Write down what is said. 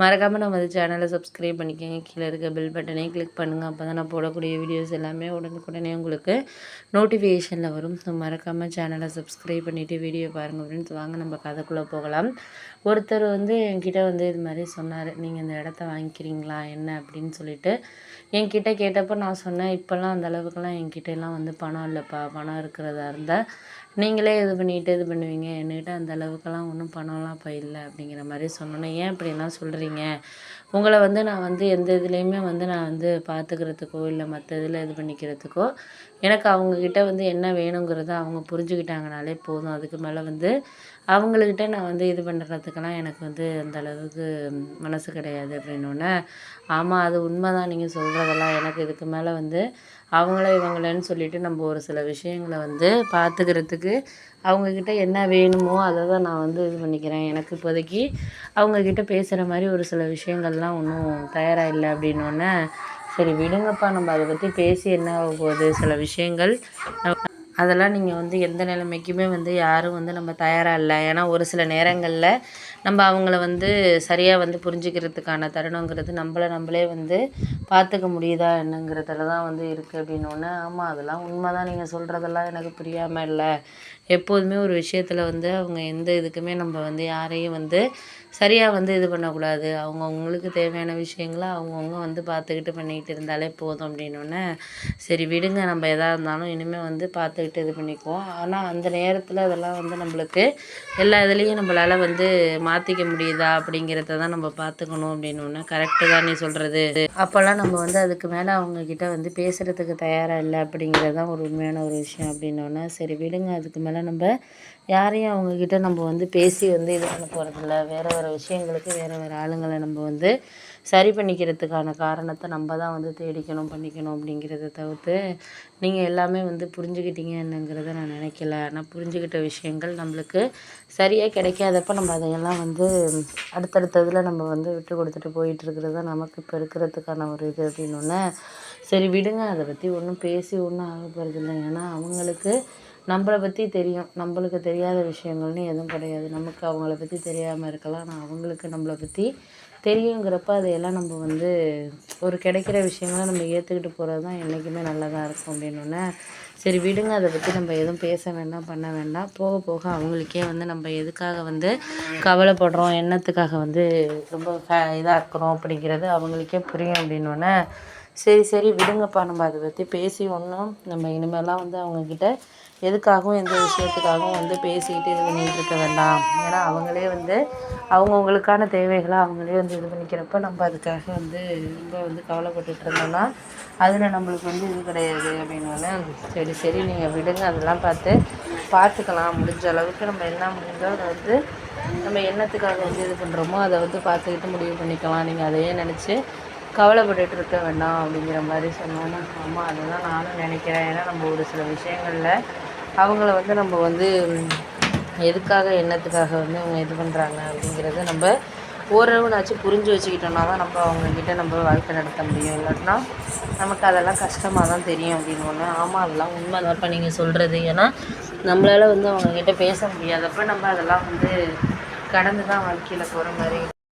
மறக்காமல் நம்ம வந்து சேனலை சப்ஸ்கிரைப் பண்ணிக்கோங்க. கீழே இருக்க பெல் பட்டனையும் கிளிக் பண்ணுங்கள் அப்போ தான் நான் போடக்கூடிய வீடியோஸ் எல்லாமே உடனுக்குடனே உங்களுக்கு நோட்டிஃபிகேஷனில் வரும். ஸோ மறக்காமல் சேனலை சப்ஸ்கிரைப் பண்ணிவிட்டு வீடியோ பாருங்கள் அப்படின்னு வாங்க நம்ம கதைக்குள்ளே போகலாம். ஒருத்தர் வந்து என்கிட்ட வந்து இது மாதிரி சொன்னார். நீங்கள் இந்த இடத்த வாங்கிக்கிறீங்களா? என்ன? அப்படின்னு சொல்லிட்டு என்கிட்ட கேட்டப்போ நான் சொன்னேன் இப்போல்லாம் அந்த அளவுக்குலாம் என்கிட்டலாம் வந்து பணம் இல்லைப்பா. பணம் இருக்கிறதா இருந்தால் நீங்களே இது பண்ணிட்டு இது பண்ணுவீங்க. என்கிட்ட அந்த அளவுக்குலாம் ஒன்றும் பணம்லாம் இப்போ இல்லை. அப்படிங்கிற மாதிரி சொன்னோன்னே ஏன் இப்படிலாம் சொல்கிறீங்க உங்களை வந்து நான் வந்து எந்த இதுலேயுமே வந்து நான் வந்து பார்த்துக்கிறதுக்கோ இல்லை மற்ற இதில் இது பண்ணிக்கிறதுக்கோ எனக்கு அவங்கக்கிட்ட வந்து என்ன வேணுங்கிறத அவங்க புரிஞ்சுக்கிட்டாங்கனாலே போதும். அதுக்கு மேலே வந்து அவங்கக்கிட்ட நான் வந்து இது பண்ணுறதுக்கெல்லாம் எனக்கு வந்து அந்த அளவுக்கு மனசு கிடையாது அப்படின்னோடனே ஆமாம் அது உண்மை தான் நீங்கள் சொல்கிறதெல்லாம் எனக்கு இதுக்கு மேலே வந்து அவங்கள இவங்களன்னு சொல்லிட்டு நம்ம ஒரு சில விஷயங்களை வந்து பார்த்துக்கிறதுக்கு அவங்கக்கிட்ட என்ன வேணுமோ அதை தான் நான் வந்து இது பண்ணிக்கிறேன். எனக்கு இப்போதைக்கு அவங்கக்கிட்ட பேசுகிற மாதிரி ஒரு ஒரு சில விஷயங்கள்லாம் ஒன்றும் தயாராக இல்லை அப்படின்னோடனே சரி விடுங்கப்பா நம்ம அதை பற்றி பேசி என்ன ஆக போகுது? சில விஷயங்கள் அதெல்லாம் நீங்கள் வந்து எந்த நிலைமைக்குமே வந்து யாரும் வந்து நம்ம தயாராக இல்லை. ஏன்னா ஒரு சில நேரங்களில் நம்ம அவங்கள வந்து சரியாக வந்து புரிஞ்சுக்கிறதுக்கான தருணங்கிறது நம்மள நம்மளே வந்து பார்த்துக்க முடியுதா என்னங்கிறதுல தான் வந்து இருக்குது அப்படின்னோடனே ஆமாம் அதெல்லாம் உண்மை தான் நீங்கள் சொல்கிறதெல்லாம் எனக்கு புரியாமல் இல்லை. எப்போதுமே ஒரு விஷயத்தில் வந்து அவங்க எந்த இதுக்குமே நம்ம வந்து யாரையும் வந்து சரியாக வந்து இது பண்ணக்கூடாது. அவங்கவுங்களுக்கு தேவையான விஷயங்கள அவங்கவுங்க வந்து பார்த்துக்கிட்டு பண்ணிக்கிட்டு இருந்தாலே போதும் அப்படின்னோடனே சரி விடுங்க. நம்ம எதாக இருந்தாலும் இனிமேல் வந்து பார்த்துக்கிட்டு இது பண்ணிக்குவோம். ஆனால் அந்த நேரத்தில் அதெல்லாம் வந்து நம்மளுக்கு எல்லா இதுலேயும் நம்மளால் வந்து மாற்றிக்க முடியுதா அப்படிங்கிறத தான் நம்ம பார்த்துக்கணும் அப்படின்னோடனே கரெக்டு தான் நீ சொல்கிறது அப்போல்லாம் நம்ம வந்து அதுக்கு மேலே அவங்கக்கிட்ட வந்து பேசுகிறதுக்கு தயாராக இல்லை அப்படிங்கிறது தான் ஒரு உண்மையான ஒரு விஷயம் அப்படின்னோடனே சரி விடுங்க அதுக்கு மேலே நம்ம யாரையும் அவங்கக்கிட்ட நம்ம வந்து பேசி வந்து இது பண்ண போகிறதில்ல வேறு வேறு விஷயங்களுக்கு வேறு வேறு ஆளுங்களை நம்ம வந்து சரி பண்ணிக்கிறதுக்கான காரணத்தை நம்ம தான் வந்து தேடிக்கணும் பண்ணிக்கணும் அப்படிங்கிறத தவிர்த்து நீங்கள் எல்லாமே வந்து புரிஞ்சுக்கிட்டீங்க என்னங்கிறத நான் நினைக்கல. ஆனால் புரிஞ்சுக்கிட்ட விஷயங்கள் நம்மளுக்கு சரியாக கிடைக்காதப்ப நம்ம அதையெல்லாம் வந்து அடுத்தடுத்ததில் நம்ம வந்து விட்டு கொடுத்துட்டு போயிட்டுருக்கிறது தான் நமக்கு இப்போ இருக்கிறதுக்கான ஒரு இது அப்படின்னோடனே சரி விடுங்க. அதை பற்றி ஒன்றும் பேசி ஒன்றும் ஆக போகிறதில்ல ஏன்னா அவங்களுக்கு நம்மள பற்றி தெரியும். நம்மளுக்கு தெரியாத விஷயங்கள்னு எதுவும் கிடையாது. நமக்கு அவங்கள பற்றி தெரியாமல் இருக்கலாம். ஆனால் அவங்களுக்கு நம்மள பற்றி தெரியுங்கிறப்ப அதையெல்லாம் நம்ம வந்து ஒரு கிடைக்கிற விஷயங்களை நம்ம ஏற்றுக்கிட்டு போகிறது தான் என்றைக்குமே நல்லதாக இருக்கும் அப்படின்னோடனே சரி விடுங்க. அதை பற்றி நம்ம எதுவும் பேச வேண்டாம் பண்ண வேண்டாம். போக போக அவங்களுக்கே வந்து நம்ம எதுக்காக வந்து கவலைப்படுறோம் என்னத்துக்காக வந்து ரொம்ப இதாக இருக்கிறோம் அப்படிங்கிறது அவங்களுக்கே புரியும் அப்படின்னோடனே சரி சரி விடுங்கப்பா. நம்ம அதை பற்றி பேசி ஒன்றும் நம்ம இனிமேலாம் வந்து அவங்கக்கிட்ட எதுக்காகவும் எந்த விஷயத்துக்காகவும் வந்து பேசிக்கிட்டு இது பண்ணிகிட்டு இருக்க வேண்டாம். ஏன்னா அவங்களே வந்து அவங்கவுங்களுக்கான தேவைகளை அவங்களே வந்து இது பண்ணிக்கிறப்ப நம்ம அதுக்காக வந்து ரொம்ப வந்து கவலைப்பட்டுட்டு இருந்தோம்னா அதில் நம்மளுக்கு வந்து இது கிடையாது அப்படின்னால சரி சரி நீங்கள் விடுங்க. அதெல்லாம் பார்த்து பார்த்துக்கலாம். முடிஞ்ச அளவுக்கு நம்ம என்ன முடிஞ்சோ அதை வந்து நம்ம என்னத்துக்காக வந்து இது பண்ணுறோமோ அதை வந்து பார்த்துக்கிட்டு முடிவு பண்ணிக்கலாம். நீங்கள் அதையே நினச்சி கவலைப்பட்டுட்டு இருக்க வேண்டாம் அப்படிங்கிற மாதிரி சொன்னோன்னா ஆமாம் அதுதான் நானும் நினைக்கிறேன். ஏன்னா நம்ம ஒரு சில விஷயங்களில் அவங்கள வந்து நம்ம வந்து எதுக்காக என்னத்துக்காக வந்து அவங்க இது பண்ணுறாங்க அப்படிங்கிறத நம்ம ஓரளவுனாச்சும் புரிஞ்சு வச்சுக்கிட்டோம்னா தான் நம்ம அவங்கக்கிட்ட நம்ம வாழ்க்கை நடத்த முடியும். இல்லாட்டினா நமக்கு அதெல்லாம் கஷ்டமாக தான் தெரியும் அப்படின்னு ஒன்று ஆமாம் அதெல்லாம் உண்மை தான்ப்பா நீங்கள் சொல்கிறது ஏன்னா நம்மளால் வந்து அவங்கக்கிட்ட பேச முடியாதப்ப நம்ம அதெல்லாம் வந்து கடந்து தான் வாழ்க்கையில் போகிற மாதிரி